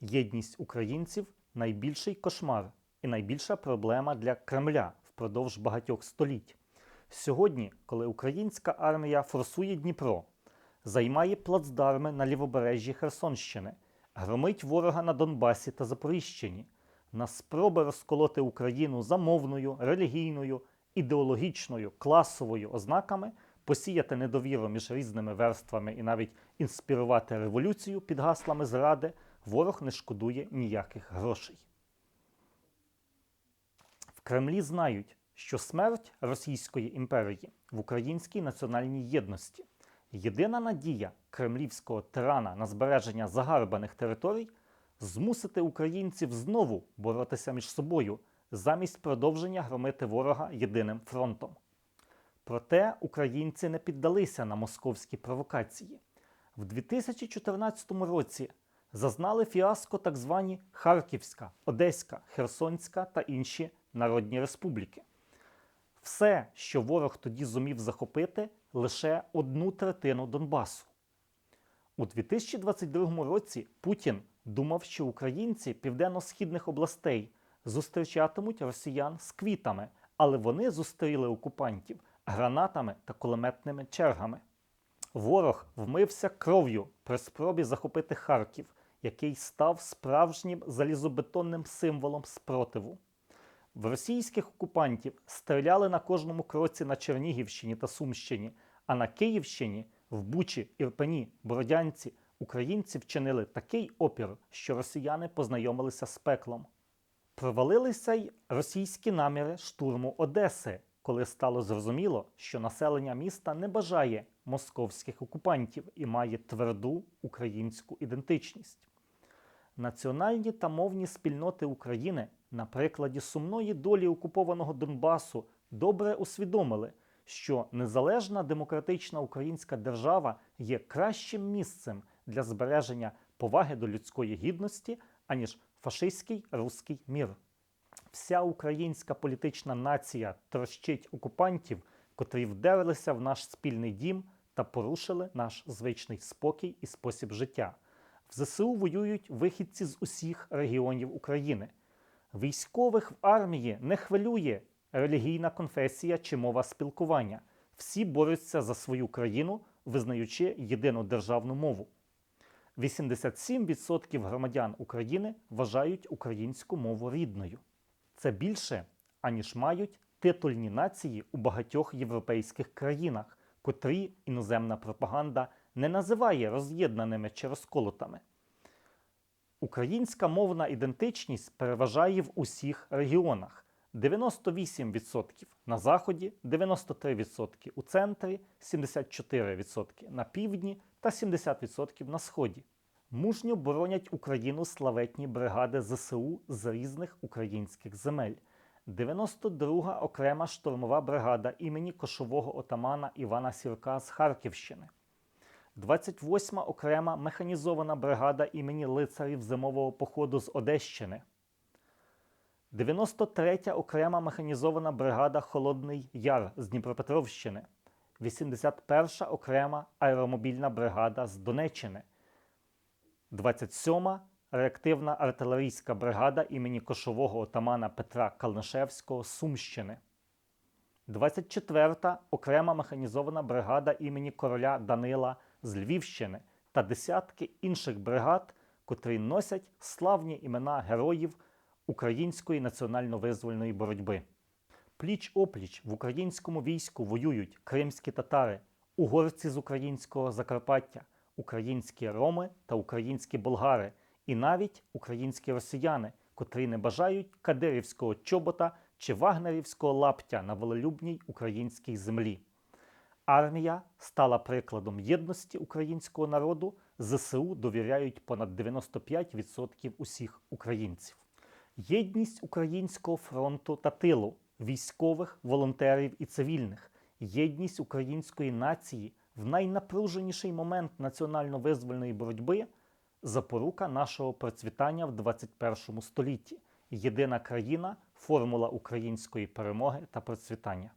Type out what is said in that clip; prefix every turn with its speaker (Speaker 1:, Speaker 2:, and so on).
Speaker 1: Єдність українців найбільший кошмар і найбільша проблема для Кремля впродовж багатьох століть. Сьогодні, коли українська армія форсує Дніпро, займає плацдарми на лівобережжі Херсонщини, громить ворога на Донбасі та Запоріжчині, на спроби розколоти Україну за мовною, релігійною, ідеологічною, класовою ознаками, посіяти недовіру між різними верствами і навіть інспірувати революцію під гаслами зради, ворог не шкодує ніяких грошей. В Кремлі знають, що смерть Російської імперії в українській національній єдності єдина надія кремлівського тирана на збереження загарбаних територій змусити українців знову боротися між собою замість продовження громити ворога єдиним фронтом. Проте українці не піддалися на московські провокації. В 2014 році зазнали фіаско так звані Харківська, Одеська, Херсонська та інші народні республіки. Все, що ворог тоді зумів захопити, лише одну третину Донбасу. У 2022 році Путін думав, що українці південно-східних областей зустрічатимуть росіян з квітами, але вони зустріли окупантів гранатами та кулеметними чергами. Ворог вмився кров'ю при спробі захопити Харків, який став справжнім залізобетонним символом спротиву. В російських окупантів стріляли на кожному кроці на Чернігівщині та Сумщині, а на Київщині, в Бучі, Ірпені, Бородянці українці вчинили такий опір, що росіяни познайомилися з пеклом. Провалилися й російські наміри штурму Одеси, коли стало зрозуміло, що населення міста не бажає московських окупантів і має тверду українську ідентичність. Національні та мовні спільноти України на прикладі сумної долі окупованого Донбасу добре усвідомили, що незалежна демократична українська держава є кращим місцем для збереження поваги до людської гідності, аніж фашистський руський мір. Вся українська політична нація трощить окупантів, котрі вдерлися в наш спільний дім та порушили наш звичний спокій і спосіб життя. В ЗСУ воюють вихідці з усіх регіонів України. Військових в армії не хвилює релігійна конфесія чи мова спілкування. Всі борються за свою країну, визнаючи єдину державну мову. 87% громадян України вважають українську мову рідною. Це більше, аніж мають титульні нації у багатьох європейських країнах, котрі іноземна пропаганда не називає роз'єднаними чи розколотами. Українська мовна ідентичність переважає в усіх регіонах. 98% на заході, 93% у центрі, 74% на півдні та 70% на сході. Мужньо боронять Україну славетні бригади ЗСУ з різних українських земель. 92-га окрема штурмова бригада імені кошового отамана Івана Сірка з Харківщини. 28-ма окрема механізована бригада імені лицарів зимового походу з Одещини. 93-я окрема механізована бригада Холодний Яр з Дніпропетровщини. 81-ша окрема аеромобільна бригада з Донеччини. 27-ма реактивна артилерійська бригада імені кошового отамана Петра Калнишевського з Сумщини. 24-та окрема механізована бригада імені короля Данила з Львівщини та десятки інших бригад, котрі носять славні імена героїв української національно-визвольної боротьби. Пліч опліч в українському війську воюють кримські татари, угорці з українського Закарпаття, українські роми та українські болгари, і навіть українські росіяни, котрі не бажають кадирівського чобота чи вагнерівського лаптя на волелюбній українській землі. Армія стала прикладом єдності українського народу. ЗСУ довіряють понад 95% усіх українців. Єдність українського фронту та тилу, військових, волонтерів і цивільних, єдність української нації в найнапруженіший момент національно-визвольної боротьби запорука нашого процвітання в 21 столітті. Єдина країна формула української перемоги та процвітання.